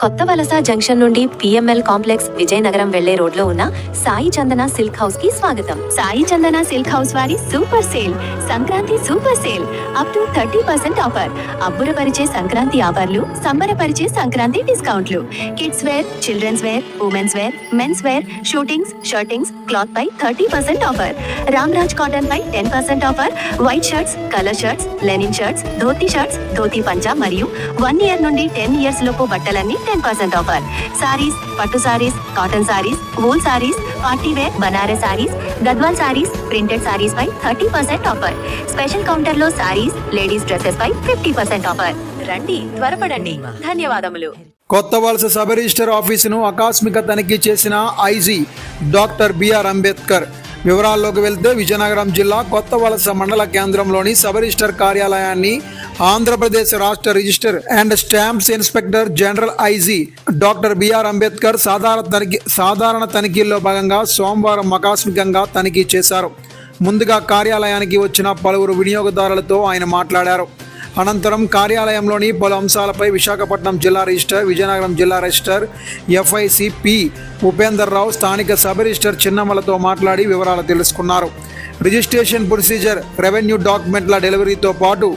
కొత్త వలస జంక్షన్ నుండి పిఎంఎల్ కాంప్లెక్స్ విజయనగరం వెళ్ళే రోడ్లో ఉన్న సాయి చందన సిల్క్ హౌస్కి స్వాగతం. సాయి చందన సిల్క్ హౌస్ వారి super sale Sankranti super sale up to thirty percent offer అబ్బురపరిచే Sankranti ఆఫర్లు సంబరపరిచే సంక్రాంతి డిస్కౌంట్లు. Kids wear children's wear women's wear men's wear suitings shirtings cloth పై thirty percent offer Ram Raj cotton పై ten percent offer white shirts colour shirts linen shirts dhoti shirts dhoti పంజా మరియు one year నుండి ten years లోపు బట్టలన్నీ ten percent offer saris పట్టు saris cotton saris wool saris party wear Banaras saris Gadwal saris printed saris పై thirty percent offer special కౌంటర్లో saris ladies dresses పై fifty percent offer రండి త్వరపడండి. ధన్యవాదములు. కొత్త వలస సబ్ రిజిస్టర్ ఆఫీసును ఆకస్మిక తనిఖీ చేసిన ఐజీ డాక్టర్ బిఆర్ అంబేద్కర్. వివరాల్లోకి వెళ్తే విజయనగరం జిల్లా కొత్త వలస మండల కేంద్రంలోని సబ్ రిజిస్టర్ కార్యాలయాన్ని ఆంధ్రప్రదేశ్ రాష్ట్ర register and stamps inspector general IG doctor BR Ambedkar సాధారణ తనిఖీ సాధారణ తనిఖీల్లో భాగంగా సోమవారం ఆకస్మికంగా తనిఖీ చేశారు. ముందుగా కార్యాలయానికి వచ్చిన పలువురు వినియోగదారులతో ఆయన మాట్లాడారు. అనంతరం కార్యాలయంలోని పలు అంశాలపై విశాఖపట్నం జిల్లా రిజిస్టర్ విజయనగరం జిల్లా రిజిస్టర్ ఎఫ్ఐసిపి ఉపేందర్ రావు స్థానిక సబ్ రిజిస్టర్ చిన్నమ్మలతో మాట్లాడి వివరాలు తెలుసుకున్నారు. రిజిస్ట్రేషన్ ప్రొసీజర్ రెవెన్యూ డాక్యుమెంట్ల డెలివరీతో పాటు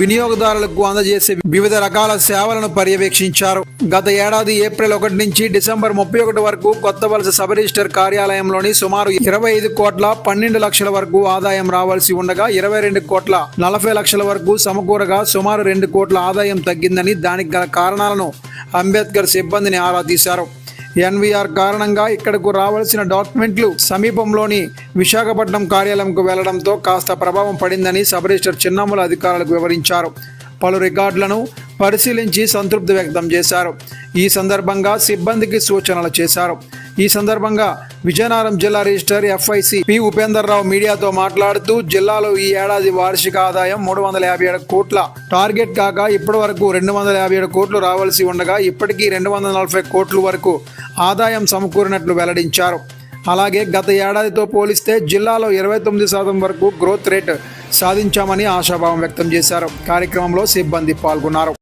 వినియోగదారులకు అందజేసే వివిధ రకాల సేవలను పర్యవేక్షించారు. గత ఏడాది ఏప్రిల్ ఒకటి నుంచి డిసెంబర్ ముప్పై ఒకటి వరకు కొత్త వలస సబ్ రిజిస్టర్ కార్యాలయంలోని సుమారు ఇరవై ఐదు కోట్ల పన్నెండు లక్షల వరకు ఆదాయం రావాల్సి ఉండగా ఇరవై రెండు కోట్ల నలభై లక్షల వరకు సమకూరగా సుమారు రెండు కోట్ల ఆదాయం తగ్గిందని దానికి గల కారణాలను అంబేద్కర్ సిబ్బందిని ఆరా తీశారు. ఎన్వీఆర్ కారణంగా ఇక్కడకు రావాల్సిన డాక్యుమెంట్లు సమీపంలోని విశాఖపట్నం కార్యాలయంకు వెళ్ళడంతో కాస్త ప్రభావం పడిందని సబ్ రిజిస్టర్ చిన్నమ్మల అధికారులకు వివరించారు. పలు రికార్డులను పరిశీలించి సంతృప్తి వ్యక్తం చేశారు. ఈ సందర్భంగా సిబ్బందికి సూచనలు చేశారు. ఈ సందర్భంగా విజయనగరం జిల్లా register FIC P Upender Rao మీడియాతో మాట్లాడుతూ జిల్లాలో ఈ ఏడాది వార్షిక ఆదాయం మూడు వందల యాభై ఏడు కోట్ల. టార్గెట్ కాగా ఇప్పటి వరకు రెండు వందల యాభై ఏడు కోట్లు రావాల్సి ఉండగా ఇప్పటికీ రెండు వందల నలభై కోట్ల వరకు ఆదాయం సమకూరినట్లు వెల్లడించారు. అలాగే గత ఏడాదితో పోలిస్తే జిల్లాలో ఇరవై తొమ్మిది శాతం వరకు గ్రోత్ రేట్ సాధించామని ఆశాభావం వ్యక్తం చేశారు. కార్యక్రమంలో సిబ్బంది పాల్గొన్నారు.